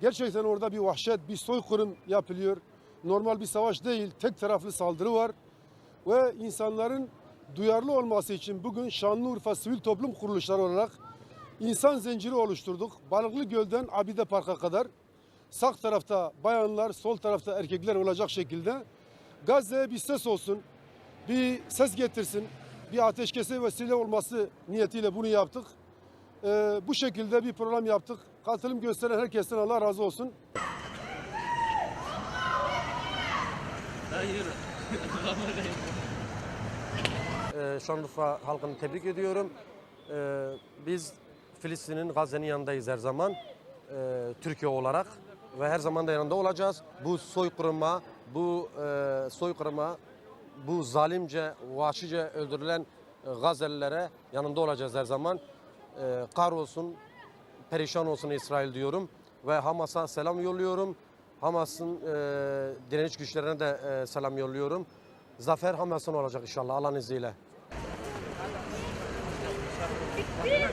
Gerçekten orada bir vahşet, bir soykırım yapılıyor. Normal bir savaş değil, tek taraflı saldırı var. Ve insanların duyarlı olması için bugün Şanlıurfa Sivil Toplum Kuruluşları olarak insan zinciri oluşturduk. Balıklı Göl'den Abide Park'a kadar sağ tarafta bayanlar, sol tarafta erkekler olacak şekilde Gazze'ye bir ses olsun, bir ses getirsin, bir ateşkese vesile olması niyetiyle bunu yaptık. Ee, bu şekilde bir program yaptık. Katılım gösteren herkesten Allah razı olsun. Ee, Şanlıurfa halkını tebrik ediyorum. Ee, biz Filistin'in Gazze'nin yanındayız her zaman. Ee, Türkiye olarak ve her zaman da yanında olacağız. Bu soykırıma, bu e, soykırıma, bu zalimce, vahşice öldürülen e, yanında olacağız her zaman. Ee, kahrolsun, perişan olsun İsrail diyorum ve Hamas'a selam yolluyorum. Hamas'ın e, direniş güçlerine de e, selam yolluyorum. Zafer Hamas'ın olacak inşallah Allah'ın izniyle. Bitti.